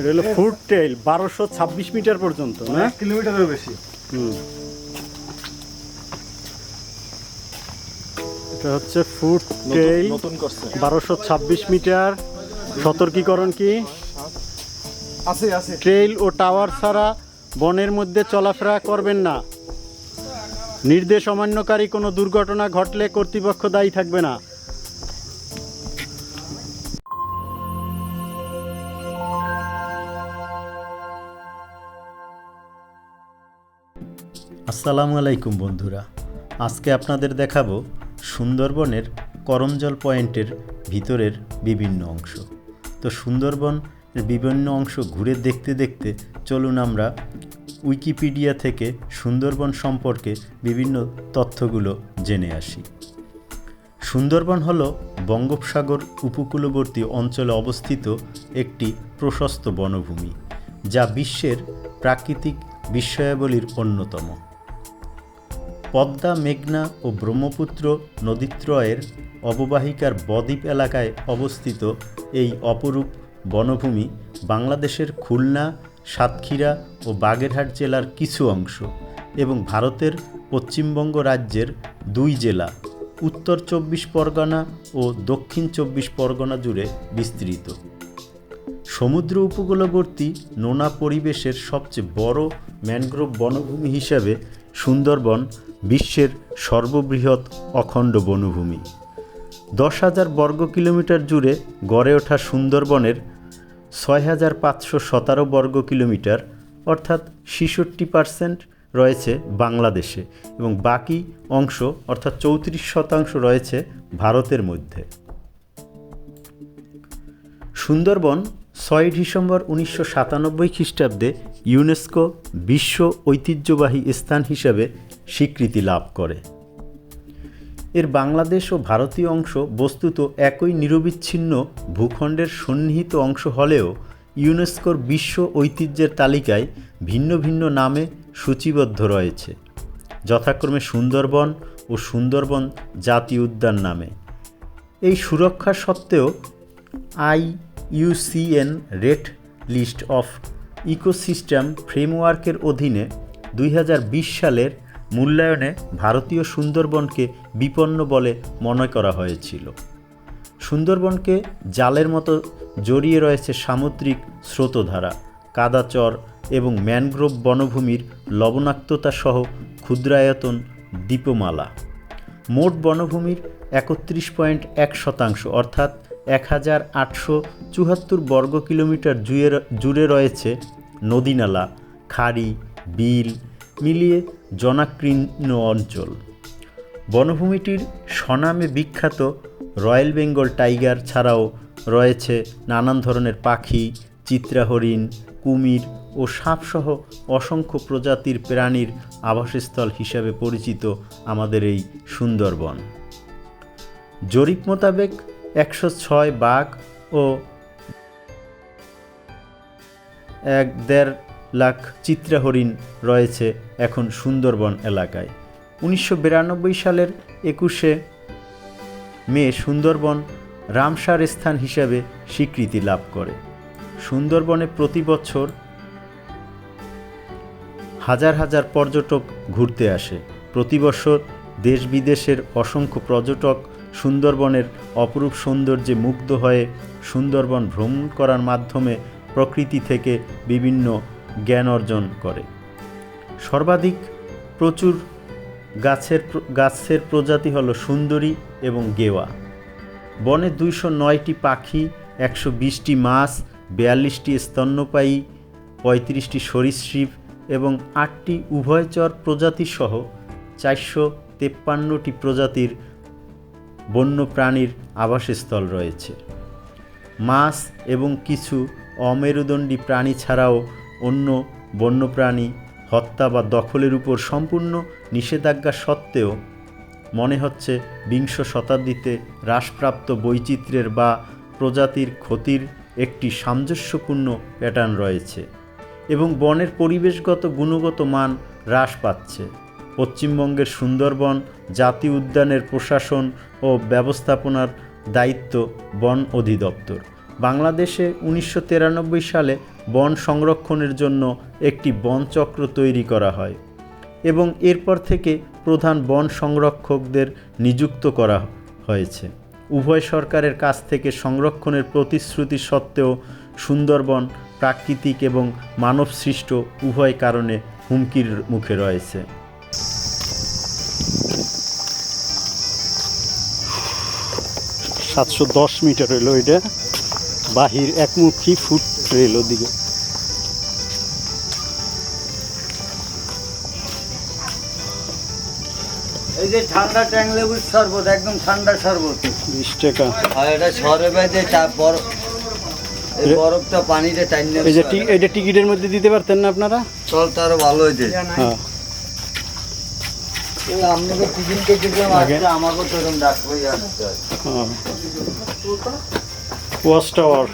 এটা হলো food trail বারোশো ছাব্বিশ মিটার পর্যন্ত না? কিলোমিটারের বেশি। হুম। এটা হচ্ছে ফুড ট্রেল বারোশো ছাব্বিশ মিটার সতর্কীকরণ কি? আছে আছে। ট্রেল ও টাওয়ার ছাড়া বনের মধ্যে চলাফেরা করবেন না। নির্দেশ অমান্যকারী কোনো দুর্ঘটনা ঘটলে কর্তৃপক্ষ দায়ী থাকবে না। আসসালামু আলাইকুম বন্ধুরা। আজকে আপনাদের দেখাবো সুন্দরবনের করমজল পয়েন্টের ভিতরের বিভিন্ন অংশ। তো সুন্দরবন বিভিন্ন অংশ ঘুরে দেখতে দেখতে চলুন আমরা উইকিপিডিয়া থেকে সুন্দরবন সম্পর্কে বিভিন্ন তথ্যগুলো জেনে আসি। সুন্দরবন হল বঙ্গোপসাগর উপকূলবর্তী অঞ্চলে অবস্থিত একটি প্রশস্ত বনভূমি, যা বিশ্বের প্রাকৃতিক বিস্ময়াবলীর অন্যতম। পদ্মা, মেঘনা ও ব্রহ্মপুত্র নদীত্রয়ের অববাহিকার বদ্বীপ এলাকায় অবস্থিত এই অপরূপ বনভূমি বাংলাদেশের খুলনা, সাতক্ষীরা ও বাগেরহাট জেলার কিছু অংশ এবং ভারতের পশ্চিমবঙ্গ রাজ্যের দুই জেলা, উত্তর চব্বিশ পরগনা ও দক্ষিণ চব্বিশ পরগনা জুড়ে বিস্তৃত। সমুদ্র উপকূলবর্তী নোনা পরিবেশের সবচেয়ে বড় ম্যানগ্রোভ বনভূমি হিসাবে সুন্দরবন বিশ্বের সর্ববৃহৎ অখণ্ড বনভূমি। দশ হাজার বর্গ কিলোমিটার জুড়ে গড়ে ওঠা সুন্দরবনের ছয় হাজার পাঁচশো সতেরো বর্গ কিলোমিটার, অর্থাৎ ছেষট্টি পার্সেন্ট রয়েছে বাংলাদেশে এবং বাকি অংশ, অর্থাৎ চৌত্রিশ শতাংশ রয়েছে ভারতের মধ্যে। সুন্দরবন ছয় ডিসেম্বর উনিশশো সাতানব্বই খ্রিস্টাব্দে ইউনেস্কো বিশ্ব ঐতিহ্যবাহী স্থান হিসাবে স্বীকৃতি লাভ করে। এর বাংলাদেশ ও ভারতীয় অংশ বস্তুত একই নিরবিচ্ছিন্ন ভূখণ্ডের সন্নিহিত অংশ হলেও ইউনেস্কোর বিশ্ব ঐতিহ্যের তালিকায় ভিন্ন ভিন্ন নামে সূচিবদ্ধ রয়েছে, যথাক্রমে সুন্দরবন ও সুন্দরবন জাতীয় উদ্যান নামে। এই সুরক্ষা সত্ত্বেও I UCN red list of ecosystem ফ্রেমওয়ার্কের অধীনে দুই হাজার বিশ সালের মূল্যায়নে ভারতীয় সুন্দরবনকে বিপন্ন বলে মনে করা হয়েছিল। সুন্দরবনকে জালের মতো জড়িয়ে রয়েছে সামুদ্রিক স্রোতধারা, কাদাচর এবং ম্যানগ্রোভ বনভূমির লবণাক্ততা সহ ক্ষুদ্রায়তন দ্বীপমালা। মোট বনভূমির একত্রিশ পয়েন্ট এক শতাংশ, অর্থাৎ এক হাজার আটশো চুয়াত্তর বর্গ কিলোমিটার জুড়ে জুড়ে রয়েছে নদীনালা খাড়ি, বিল মিলিয়ে জনাকীর্ণ অঞ্চল। বনভূমিটির স্বনামে বিখ্যাত রয়্যাল বেঙ্গল টাইগার ছাড়াও রয়েছে নানান ধরনের পাখি, চিত্রাহরিণ, কুমির ও সাপসহ অসংখ্য প্রজাতির প্রাণীর আবাসস্থল হিসাবে পরিচিত আমাদের এই সুন্দরবন। জরিপ মোতাবেক একশো ছয় বাঘ ও এক দেড় লাখ চিত্রাহরিণ রয়েছে এখন সুন্দরবন এলাকায়। উনিশশো বিরানব্বই সালের একুশে মে সুন্দরবন রামসার স্থান হিসাবে স্বীকৃতি লাভ করে। সুন্দরবনে প্রতি বছর হাজার হাজার পর্যটক ঘুরতে আসে। প্রতি বছর দেশ বিদেশের অসংখ্য পর্যটক সুন্দরবনের অপরূপ সৌন্দর্যে মুগ্ধ হয়ে সুন্দরবন ভ্রমণ করার মাধ্যমে প্রকৃতি থেকে বিভিন্ন জ্ঞান অর্জন করে। সর্বাধিক প্রচুর গাছের গাছের প্রজাতি হল সুন্দরী এবং গেওয়া। বনে দুইশো নয়টি পাখি, একশো বিশটি মাছ, বিয়াল্লিশটি স্তন্যপায়ী, পঁয়ত্রিশটি সরীসৃপ এবং আটটি উভয়চর প্রজাতি সহ চারশো তেপ্পান্নটি প্রজাতির বন্য প্রাণীর আবাসস্থল রয়েছে। মাছ এবং কিছু অমেরুদণ্ডী প্রাণী ছাড়াও অন্য বন্যপ্রাণী হত্যা বা দখলের উপর সম্পূর্ণ নিষেধাজ্ঞা সত্ত্বেও মনে হচ্ছে বিংশ শতাব্দীতে হ্রাসপ্রাপ্ত বৈচিত্র্যের বা প্রজাতির ক্ষতির একটি সামঞ্জস্যপূর্ণ প্যাটার্ন রয়েছে এবং বনের পরিবেশগত গুণগত মান হ্রাস পাচ্ছে। পশ্চিমবঙ্গের সুন্দরবন জাতীয় উদ্যানের প্রশাসন ও ব্যবস্থাপনার দায়িত্ব বন অধিদপ্তর। বাংলাদেশে উনিশশো তিরানব্বই সালে বন সংরক্ষণের জন্য একটি বনচক্র তৈরি করা হয় এবং এরপর থেকে প্রধান বন সংরক্ষকদের নিযুক্ত করা হয়েছে। উভয় সরকারের কাছ থেকে সংরক্ষণের প্রতিশ্রুতি সত্ত্বেও সুন্দরবন প্রাকৃতিক এবং মানবসৃষ্ট উভয় কারণে হুমকির মুখে রয়েছে। সাতশো দশ মিটার হইল এটা। বাহির একমুখী ফুট রেল ওদিকে। এই যে ঠান্ডা ট্যাং লেবুর শরবত একদম ঠান্ডা শরবত। বিশ টাকা। আর এটা এই এটা- বরফটা পানিতে টাইনে এই যে এটা টিকিটের মধ্যে দিতে পারতেন না আপনারা? চল তারও ভালো হয়েছে হ্যাঁ। Watch tower.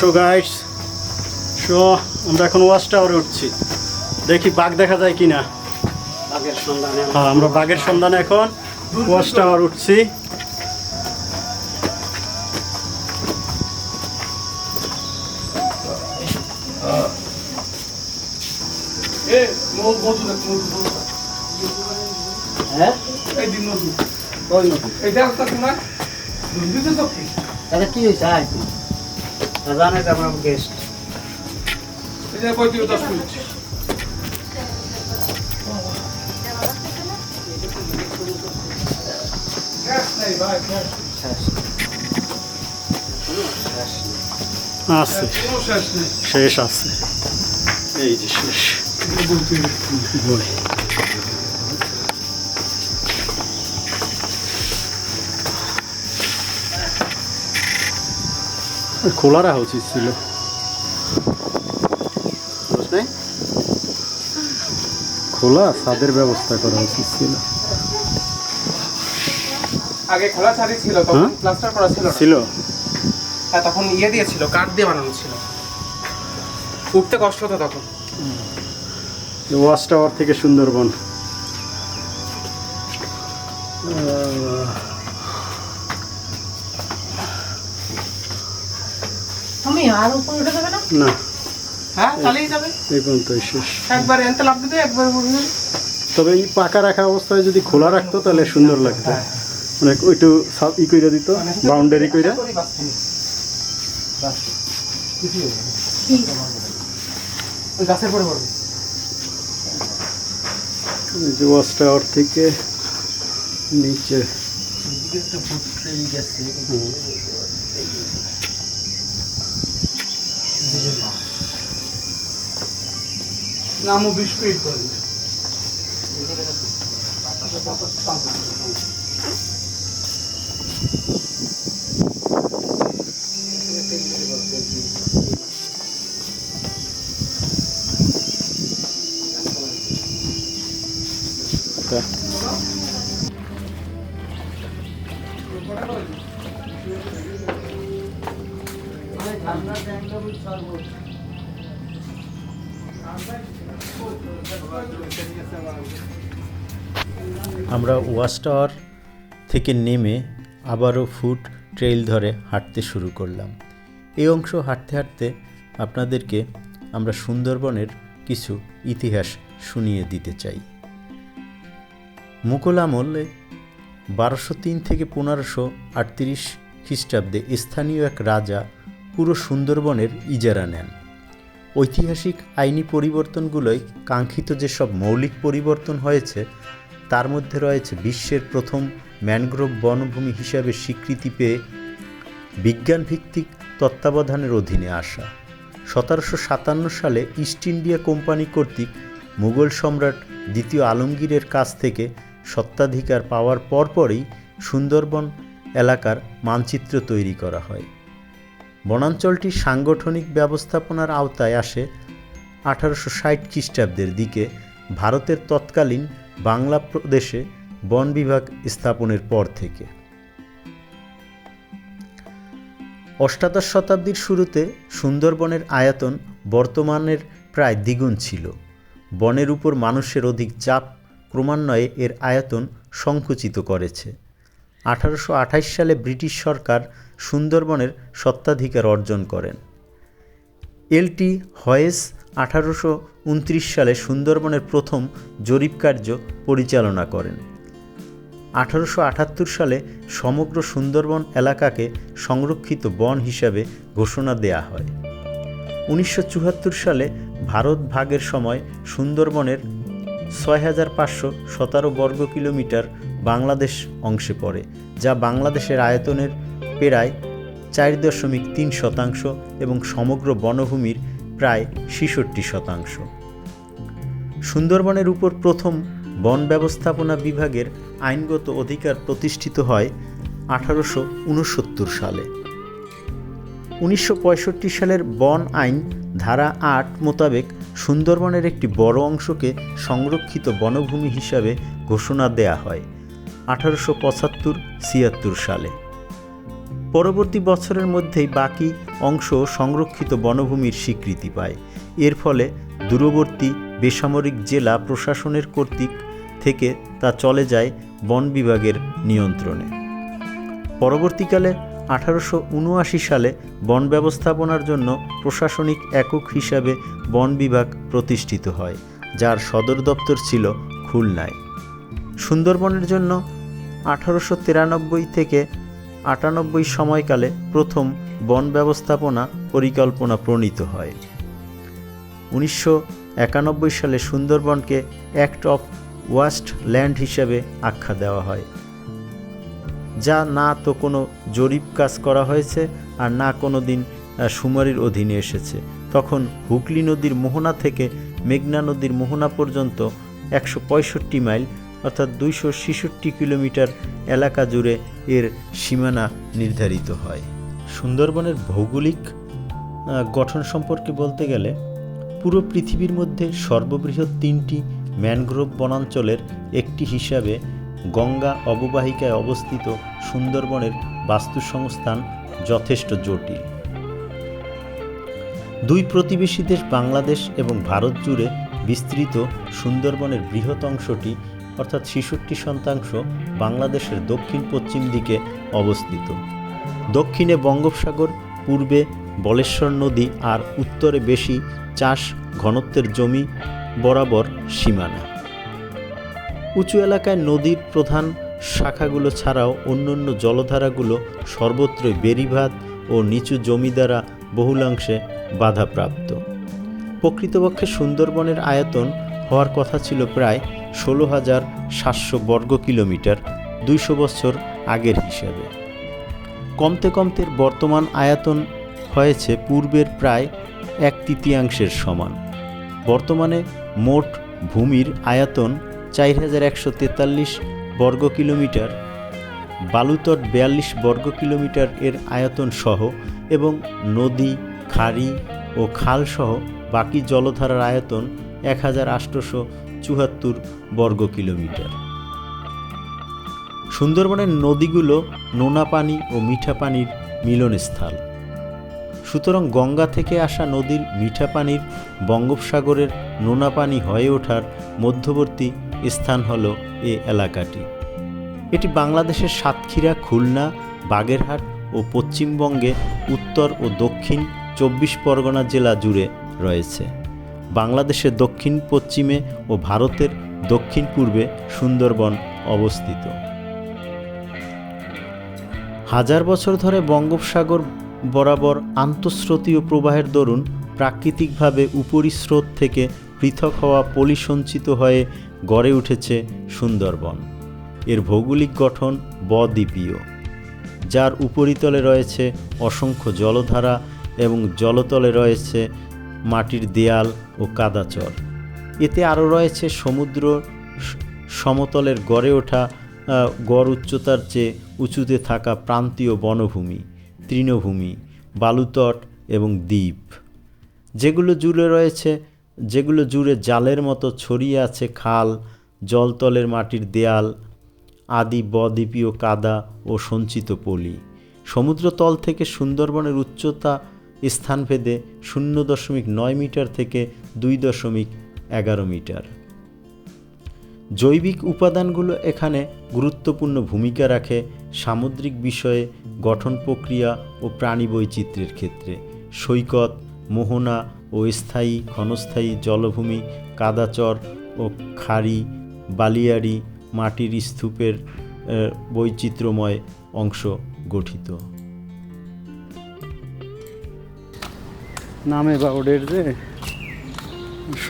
So guides so আমরা এখন ওয়াচ টাওয়ারে উঠছি। দেখি বাঘ দেখা যায় কি না বাঘের সন্ধানে। হ্যাঁ আমরা বাঘের সন্ধানে এখন ওয়াচ টাওয়ার উঠছি। হ্যাঁ? এটা এটা কি হয়েছে? আয়। জানে তো আমার গেস্ট আছে। শেষ আছে। এই যে শেষ। খোলা রাখা উচিত ছিল? খোলা ছাদের ব্যবস্থা করা উচিত ছিল আগে খোলা ছাড়ি ছিল তখন হ্যাঁ? প্লাস্টার করা ছিল। ছিল হ্যাঁ তখন ইয়ে দিয়েছিল কাঠ দিয়ে বানানো ছিল উঠতে কষ্ট হতো তখন ওয়াচ টাওয়ার থেকে সুন্দরবন। তুমি আর উপরে উঠে যাবে না? না। হ্যাঁ চালিয়ে যাবে। এই পর্যন্তই শেষ। একবার এনতে লাভ দিতে একবার তবে এই পাকা রাখা অবস্থায় যদি খোলা রাখতো তাহলে সুন্দর লাগতো। মানে ওইটু ই কইরা দিত বাউন্ডারি কইরা। গাছের পরে পড়বে। যে ওয়াচ টাওয়ার থেকে নিচে নামও বিশ ফিট করে। আমরা ওয়াচ টাওয়ার থেকে নেমে আবারও ফুট ট্রেইল ধরে হাঁটতে শুরু করলাম। এই অংশ হাঁটতে হাঁটতে আপনাদেরকে আমরা সুন্দরবনের কিছু ইতিহাস শুনিয়ে দিতে চাই। মুঘল আমলে বারোশো তিন থেকে পনেরোশো আটত্রিশ খ্রিস্টাব্দে স্থানীয় এক রাজা পুরো সুন্দরবনের ইজারা নেন। ঐতিহাসিক আইনি পরিবর্তনগুলোয় কাঙ্ক্ষিত যেসব মৌলিক পরিবর্তন হয়েছে, তার মধ্যে রয়েছে বিশ্বের প্রথম ম্যানগ্রোভ বনভূমি হিসাবে স্বীকৃতি পেয়ে বিজ্ঞানভিত্তিক তত্ত্বাবধানের অধীনে আসা। সতেরোশো সাতান্ন সালে ইস্ট ইন্ডিয়া কোম্পানি কর্তৃক মুঘল সম্রাট দ্বিতীয় আলমগীরের কাছ থেকে সত্ত্বাধিকার পাওয়ার পরপরই সুন্দরবন এলাকার মানচিত্র তৈরি করা হয়। বনাঞ্চলটি সাংগঠনিক ব্যবস্থাপনার আওতায় আসে আঠারোশো ষাট খ্রিস্টাব্দের দিকে ভারতের তৎকালীন বাংলা প্রদেশে বন বিভাগ স্থাপনের পর থেকে। অষ্টাদশ শতাব্দীর শুরুতে সুন্দরবনের আয়তন বর্তমানের প্রায় দ্বিগুণ ছিল। বনের উপর মানুষের অধিক চাপ ক্রমান্বয়ে এর আয়তন সংকুচিত করেছে। আঠারোশো আঠাশ সালে ব্রিটিশ সরকার সুন্দরবনের সত্ত্বাধিকার অর্জন করেন। এলটি হয়েস আঠারোশো উনত্রিশ সালে সুন্দরবনের প্রথম জরিপ কার্য পরিচালনা করেন। আঠারোশো আটাত্তর সালে সমগ্র সুন্দরবন এলাকাকে সংরক্ষিত বন হিসাবে ঘোষণা দেয়া হয়। উনিশশো চুয়াত্তর সালে ভারত ভাগের সময় সুন্দরবনের ছয় হাজার পাঁচশো সতেরো বর্গ কিলোমিটার বাংলাদেশ অংশে পড়ে, যা বাংলাদেশের আয়তনের প্রায় চার দশমিক তিন শতাংশ এবং সমগ্র বনভূমির প্রায় ছেষট্টি শতাংশ। সুন্দরবনের উপর প্রথম বন ব্যবস্থাপনা বিভাগের আইনগত অধিকার প্রতিষ্ঠিত হয় আঠারোশো উনসত্তর সালে। উনিশশো পঁয়ষট্টি সালের বন আইন ধারা আট মোতাবেক সুন্দরবনের একটি বড় অংশকে সংরক্ষিত বনভূমি হিসাবে ঘোষণা দেয়া হয় আঠারোশো পঁচাত্তর ছিয়াত্তর সালে। পরবর্তী বছরের মধ্যেই বাকি অংশ সংরক্ষিত বনভূমির স্বীকৃতি পায়। এর ফলে দূরবর্তী বেসামরিক জেলা প্রশাসনের কর্তৃক থেকে তা চলে যায় বন বিভাগের নিয়ন্ত্রণে। পরবর্তীকালে আঠারোশো উনআশি সালে বন ব্যবস্থাপনার জন্য প্রশাসনিক একক হিসাবে বন বিভাগ প্রতিষ্ঠিত হয়, যার সদর দপ্তর ছিল খুলনায়। সুন্দরবনের জন্য আঠারোশো তিরানব্বই থেকে আটানব্বই সময়কালে প্রথম বন ব্যবস্থাপনা পরিকল্পনা প্রণীত হয়। উনিশশো একানব্বই সালে সুন্দরবনকে অ্যাক্ট অফ ওয়াস্ট ল্যান্ড হিসেবে আখ্যা দেওয়া হয়। যা না তো কোনো জরিপ কাজ করা হয়েছে আর না কোনো দিন সুমারির অধীনে এসেছে। তখন হুগলি নদীর মোহনা থেকে মেঘনা নদীর মোহনা পর্যন্ত একশো পঁয়ষট্টি মাইল অর্থাৎ দুইশো ছেষট্টি কিলোমিটার এলাকা জুড়ে এর সীমানা নির্ধারিত হয়। সুন্দরবনের ভৌগোলিক গঠন সম্পর্কে বলতে গেলে, পুরো পৃথিবীর মধ্যে সর্ববৃহৎ তিনটি ম্যানগ্রোভ বনাঞ্চলের একটি হিসাবে গঙ্গা অববাহিকায় অবস্থিত সুন্দরবনের বাস্তুসংস্থান যথেষ্ট জটিল। দুই প্রতিবেশী দেশ বাংলাদেশ এবং ভারত জুড়ে বিস্তৃত সুন্দরবনের বৃহৎ অংশটি অর্থাৎ ছেষট্টি শতাংশ বাংলাদেশের দক্ষিণ পশ্চিম দিকে অবস্থিত। দক্ষিণে বঙ্গোপসাগর, পূর্বে বলেশ্বর নদী আর উত্তরে বেশি চাষ ঘনত্বের জমি, বরাবর সীমানা। উঁচু এলাকায় নদীর প্রধান শাখাগুলো ছাড়াও অন্যান্য জলধারাগুলো সর্বত্রই বেড়িভাত ও নিচু জমি দ্বারা বহুলাংশে বাধাপ্রাপ্ত। প্রকৃতপক্ষে সুন্দরবনের আয়তন হওয়ার কথা ছিল প্রায় ষোলো হাজার সাতশো বর্গ কিলোমিটার দুইশো বছর আগের হিসাবে। কমতে কমতে বর্তমান আয়তন হয়েছে পূর্বের প্রায় এক তৃতীয়াংশের সমান। বর্তমানে মোট ভূমির আয়তন চার হাজার একশো তেতাল্লিশ বর্গ কিলোমিটার, বালুতট বিয়াল্লিশ বর্গ কিলোমিটার এর আয়তন সহ এবং নদী, খাড়ি ও খাল সহ বাকি জলধারার আয়তন এক হাজার আটশোশো চুয়াত্তর বর্গ কিলোমিটার। সুন্দরবনের নদীগুলো নোনা পানি ও মিঠা পানির মিলনস্থল। সুতরাং গঙ্গা থেকে আসা নদীর মিঠা পানির বঙ্গোপসাগরের নোনা পানি হয়ে ওঠার মধ্যবর্তী স্থান হল এ এলাকাটি। এটি বাংলাদেশের সাতক্ষীরা, খুলনা, বাগেরহাট ও পশ্চিমবঙ্গে উত্তর ও দক্ষিণ চব্বিশ পরগনা জেলা জুড়ে রয়েছে। বাংলাদেশের দক্ষিণ, পশ্চিমে ও ভারতের দক্ষিণ পূর্বে সুন্দরবন অবস্থিত। হাজার বছর ধরে বঙ্গোপসাগর বরাবর আন্তঃস্রোতীয় প্রবাহের দরুন প্রাকৃতিকভাবে উপরিস্রোত থেকে পৃথক হওয়া পলিসঞ্চিত হয়ে গড়ে উঠেছে সুন্দরবন। এর ভৌগোলিক গঠন বদ্বীপীয়, যার উপরিতলে রয়েছে অসংখ্য জলধারা এবং জলতলে রয়েছে মাটির দেয়াল ও কাদাচর এতে আরও রয়েছে সমুদ্র সমতলের গড়ে ওঠা গড় উচ্চতার চেয়ে উঁচুতে থাকা প্রান্তীয় বনভূমি, তৃণভূমি, বালুতট এবং দ্বীপ। যেগুলো জুড়ে রয়েছে, যেগুলো জুড়ে জালের মতো ছড়িয়ে আছে খাল, জলতলের মাটির দেয়াল, আদি বদ্বীপীয় কাদা ও সঞ্চিত পলি। সমুদ্রতল থেকে সুন্দরবনের উচ্চতা স্থানভেদে শূন্য দশমিক নয় মিটার থেকে দুই দশমিক এগারো মিটার। জৈবিক উপাদানগুলো এখানে গুরুত্বপূর্ণ ভূমিকা রাখে সামুদ্রিক বিষয়ে গঠন প্রক্রিয়া ও প্রাণী বৈচিত্র্যের ক্ষেত্রে। সৈকত, মোহনা ও স্থায়ী ক্ষণস্থায়ী জলভূমি, কাদাচর ও খাড়ি, বালিয়াড়ি মাটির স্তূপের বৈচিত্র্যময় অংশ গঠিত। নামে বা ওডের যে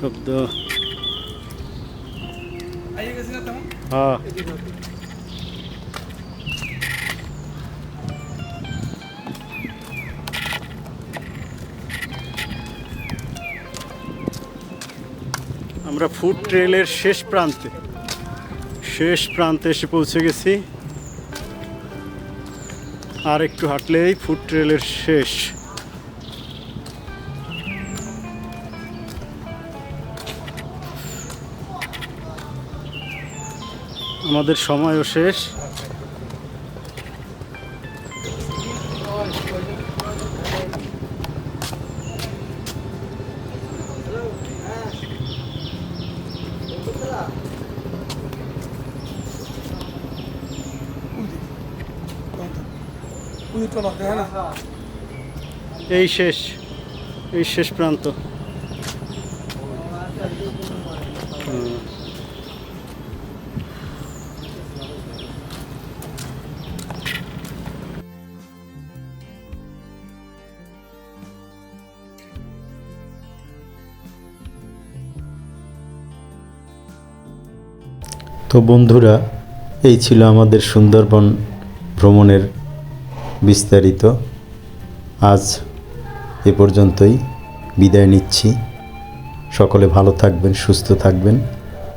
শব্দ। হ্যাঁ। আমরা ফুড ট্রেলের শেষ প্রান্তে শেষ প্রান্তে এসে পৌঁছে গেছি। আর একটু হাঁটলেই ফুড ট্রেলের শেষ। আমাদের সময়ও শেষ। এই শেষ এই শেষ প্রান্ত। বন্ধুরা, এই ছিল আমাদের সুন্দরবন ভ্রমণের বিস্তারিত। আজ এ পর্যন্তই বিদায় নিচ্ছি। সকলে ভালো থাকবেন, সুস্থ থাকবেন।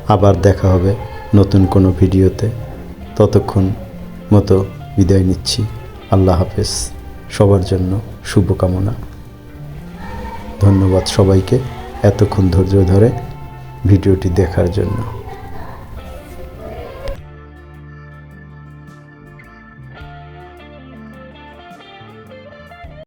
আবার দেখা হবে নতুন কোনো ভিডিওতে। ততক্ষণ মতো বিদায় নিচ্ছি। আল্লাহ হাফেজ। সবার জন্য শুভকামনা। ধন্যবাদ সবাইকে এতক্ষণ ধৈর্য ধরে ভিডিওটি দেখার জন্য।